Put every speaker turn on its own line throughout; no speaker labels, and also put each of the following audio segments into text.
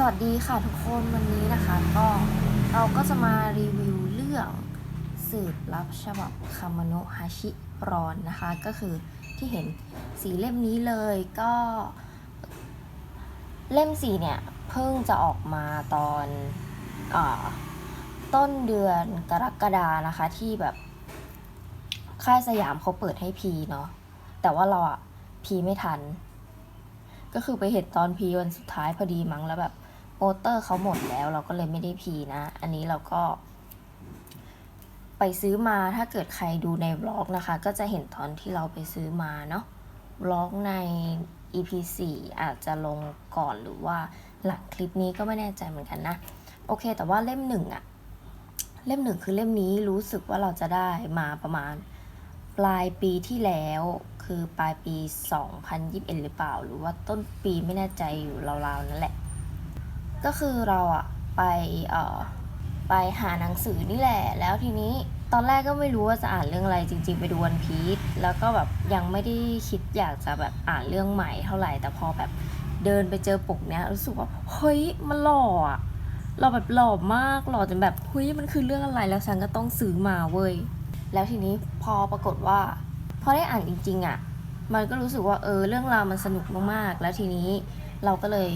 สวัสดีค่ะทุกคนวันนี้นะคะก็เราก็จะมารีวิวเรื่องสืบลับฉบับคามาโนะฮาชิรอนนะคะ ก็คือที่เห็นสีเล่มนี้เลยก็ เล่มสีเนี่ย เพิ่งจะออกมาตอนอต้นเดือนกรกฎานะคะที่แบบ ค่ายสยามเขาเปิดให้พีเนาะแต่ว่าเราอะพีไม่ทันก็คือไปเห็นตอนพีวันสุดท้ายพอดีมั้งแล้วแบบ โปสเตอร์เขาหมดแล้วเราก็เลยไม่ได้พีนะ อันนี้เราก็ ไปซื้อมาถ้าเกิดใครดูในบล็อกนะคะ ก็จะเห็นตอนที่เราไปซื้อมาเนาะบล็อกใน EP 4อาจจะลงก่อนหรือว่าหลังคลิปนี้ก็ไม่แน่ใจเหมือนกันนะ โอเค แต่ว่าเล่มหนึ่งอะเล่มหนึ่งคือเล่มนี้รู้สึกว่าเราจะได้มาประมาณปลายปีที่แล้วคือปลายปี 2021 หรือเปล่า หรือว่าต้นปีไม่แน่ใจอยู่ราวๆนั่นแหละ ก็คือเราอะไปเอ่อไปหาหนังสือนี่แหละ แล้วทีนี้ตอนแรกก็ไม่รู้ว่าจะอ่านเรื่องอะไรจริง ๆ ไปดูวันพีชแล้วก็แบบยังไม่ได้คิดอยากจะแบบอ่านเรื่องใหม่เท่าไหร่ แต่พอแบบเดินไปเจอปกเนี้ยรู้สึกว่าเฮ้ยมันหล่ออะหล่อแบบหล่อมากหล่อจนแบบเฮ้ยมันคือเรื่องอะไรแล้วฉันก็ต้องซื้อมาเว้ยแล้วทีนี้พอปรากฏว่า พอได้อ่านจริงๆอะ มันก็รู้สึกว่าเออเรื่องราวมันสนุกมากๆ แล้วทีนี้เราก็เลย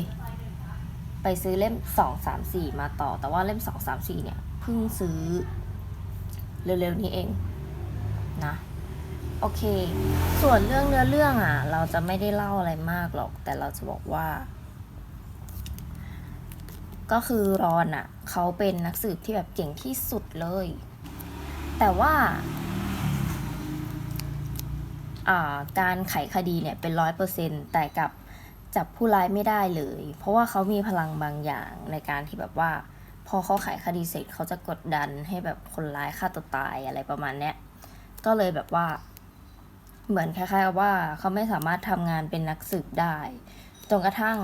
ไปซื้อเล่ม 2 3 4 มาต่อ แต่ว่าเล่ม 2 3 4 เนี่ยเพิ่งซื้อเร็วๆนี้เองนะโอเค ส่วนเรื่องเนื้อเรื่องอะ เราจะไม่ได้เล่าอะไรมากหรอก แต่เราจะบอกว่า ก็คือรอนอะ เขาเป็นนักสืบที่แบบเก่งที่สุดเลย แต่ว่าอ่าการไขคดีเนี่ยเป็นร้อยเปอร์เซ็นแต่กับ จับผู้ร้ายไม่ได้เลย เพราะว่าเขามีพลังบางอย่างในการที่แบบว่า พอเขาไขคดีเสร็จเขาจะกดดันให้แบบคนร้ายฆ่าตัวตายอะไรประมาณเนี้ยก็เลยแบบว่า เหมือนคล้ายๆกับว่าเขาไม่สามารถทำงานเป็นนักสืบได้จนกระทั่ง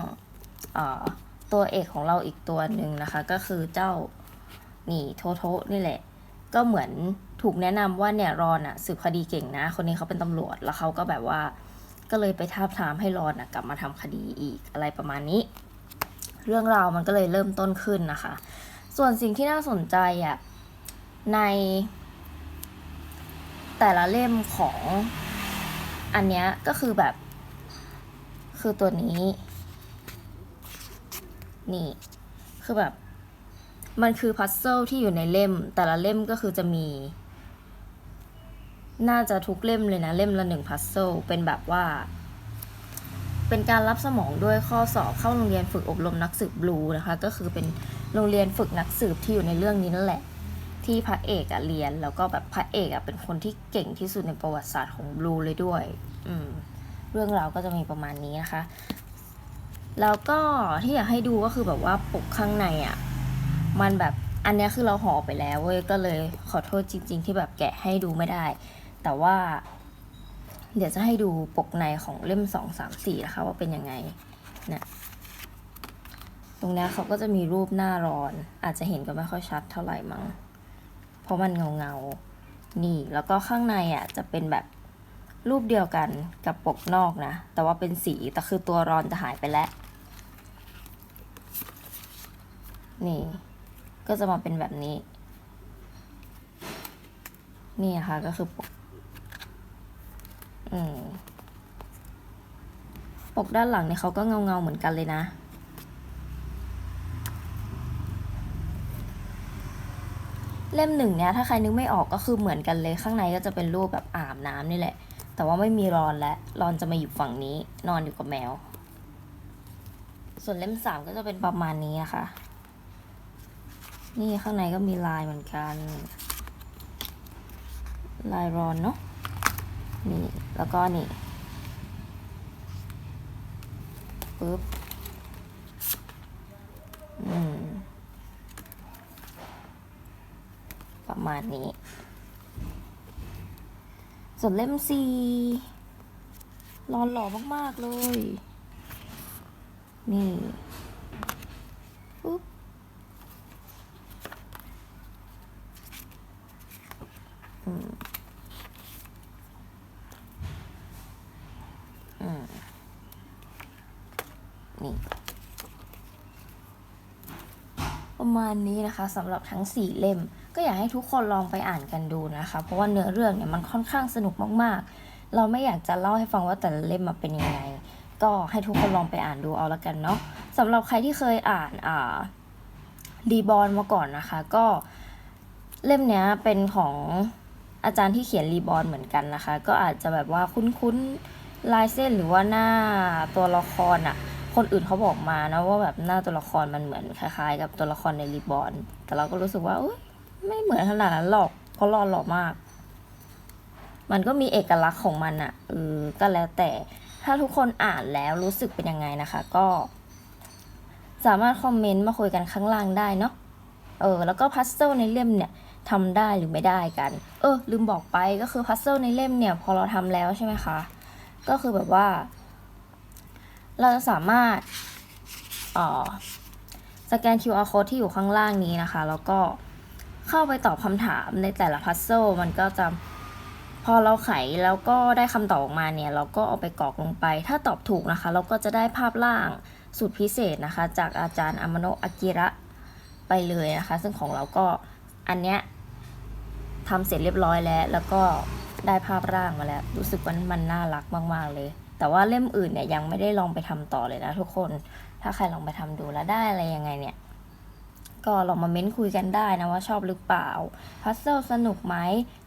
ตัวเอกของเราอีกตัวหนึ่งนะคะ ก็คือเจ้านี่โทโทนี่แหละ ก็เหมือนถูกแนะนำว่าเนี่ยรอนอะสืบคดีเก่งนะ คนนี้เขาเป็นตำรวจแล้วเขาก็แบบว่า ก็เลยไปทาบทามให้รอนะกลับมาทำคดีอีกอะไรประมาณนี้ เรื่องราวมันก็เลยเริ่มต้นขึ้นนะคะ ส่วนสิ่งที่น่าสนใจอะในแต่ละเล่มของอันเนี้ยก็คือแบบ คือตัวนี้ นี่ คือแบบ มันคือพัซเซิลที่อยู่ในเล่ม แต่ละเล่มก็คือจะมี น่าจะทุกเล่มเลยนะ เล่มละหนึ่งพัซเซิลเป็นแบบว่า เป็นการรับสมองด้วยข้อสอบเข้าโรงเรียนฝึกอบรมนักสืบบลูนะคะ ก็คือเป็นโรงเรียนฝึกนักสืบที่อยู่ในเรื่องนี้นั่นแหละ ที่พระเอกอะเรียน แล้วก็แบบพระเอกอะเป็นคนที่เก่งที่สุดในประวัติศาสตร์ของบลูเลยด้วย อืม เรื่องราวก็จะมีประมาณนี้นะคะ แล้วก็ที่อยากให้ดูก็คือแบบว่าปกข้างในอะมันแบบอันนี้คือเราห่อไปแล้วเว้ยก็เลยขอโทษจริง ๆ ที่แบบแกะให้ดูไม่ได้ แต่ว่า เดี๋ยวจะให้ดูปกในของเล่มสองสามสี่นะคะ ว่าเป็นยังไงเนี่ยตรงนี้เขาก็จะมีรูปหน้าร้อน อาจจะเห็นก็ไม่ค่อยชัดเท่าไหร่มั้ง เพราะมันเงาเงานี่แล้วก็ข้างในอะจะเป็นแบบรูปเดียวกันกับปกนอกนะ แต่ว่าเป็นสีแต่คือตัวรอนจะหายไปแล้ว นี่ ก็จะมาเป็นแบบนี้ นี่นะคะก็คือปก ปกด้านหลังเนี่ยเขาก็เงาเงาเหมือนกันเลยนะ เล่มหนึ่งเนี่ยถ้าใครนึกไม่ออกก็คือเหมือนกันเลยข้างในก็จะเป็นรูปแบบอาบน้ำนี่แหละ แต่ว่าไม่มีรอนและรอนจะมาอยู่ฝั่งนี้ นอนอยู่กับแมว ส่วนเล่มสามก็จะเป็นประมาณนี้อะค่ะนี่ข้างในก็มีลายเหมือนกัน ลายรอนเนาะ นี่ แล้วก็นี่ปึ๊บอืมประมาณนี้ ส่วนเล่มซีรอนหล่อมาก ๆ เลย นี่ปึ๊บอืม อืม นี่ ประมาณนี้นะคะสำหรับทั้ง 4 เล่ม ก็อยากให้ทุกคนลองไปอ่านกันดูนะคะ เพราะว่าเนื้อเรื่องเนี่ยมันค่อนข้างสนุกมากๆ เราไม่อยากจะเล่าให้ฟังว่าแต่ละเล่มมาเป็นยังไง ก็ให้ทุกคนลองไปอ่านดูเอาละกันเนาะสำหรับใครที่เคยอ่านอ่าดีบอลมาก่อนนะคะ ก็เล่มเนี้ยเป็นของอาจารย์ที่เขียนรีบอลเหมือนกันนะคะ ก็อาจจะแบบว่าคุ้นๆลายเส้นหรือว่าหน้าตัวละครอะ คนอื่นเขาบอกมานะว่าแบบหน้าตัวละครมันเหมือนคล้ายๆ กับตัวละครในรีบอลแต่เราก็รู้สึกว่าเอ้ยไม่เหมือนขนาดนั้นหรอกเพราะรอหล่อมาก มันก็มีเอกลักษณ์ของมันอะเออก็แล้วแต่ถ้าทุกคนอ่านแล้วรู้สึกเป็นยังไงนะคะ ก็ สามารถคอมเมนต์มาคุยกันข้างล่างได้เนาะเออแล้วก็พัซเซิลในเล่มเนี่ยทำได้หรือไม่ได้กัน เออ ลืมบอกไปก็คือพัซเซิลในเล่มเนี่ย พอเราทำแล้วใช่ไหมคะ ก็คือแบบว่า เราจะสามารถสแกน QR code ที่อยู่ข้างล่างนี้นะคะ แล้วก็เข้าไปตอบคำถามในแต่ละพัซเซิลมันก็จะพอเราไขแล้วก็ได้คำตอบออกมาเนี่ย เราก็เอาไปกรอกลงไป ถ้าตอบถูกนะคะ เราก็จะได้ภาพล่างสุดพิเศษนะคะ จากอาจารย์อามาโนะอากิระไปเลยนะคะ ซึ่งของเราก็อันเนี้ยทำเสร็จเรียบร้อยแล้ว แล้วก็ได้ภาพร่างมาแล้ว รู้สึกว่ามันน่ารักมาก ๆ เลย แต่ว่าเล่มอื่นเนี่ยยังไม่ได้ลองไปทำต่อเลยนะทุกคน ถ้าใครลองไปทำดูแล้วได้อะไรยังไงเนี่ย ก็ลองมาเม้นคุยกันได้นะว่าชอบหรือเปล่าพัซเซิลสนุกไหม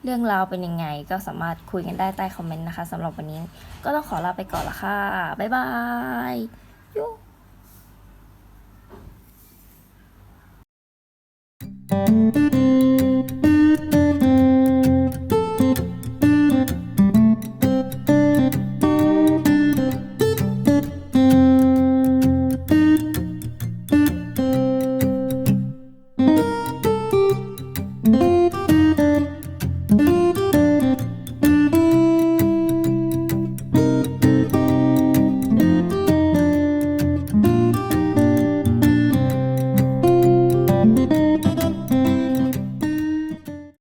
เรื่องราวเป็นยังไง ก็สามารถคุยกันได้ใต้คอมเมนต์นะคะสำหรับวันนี้ ก็ต้องขอลาไปก่อนละค่ะบ๊ายบายยู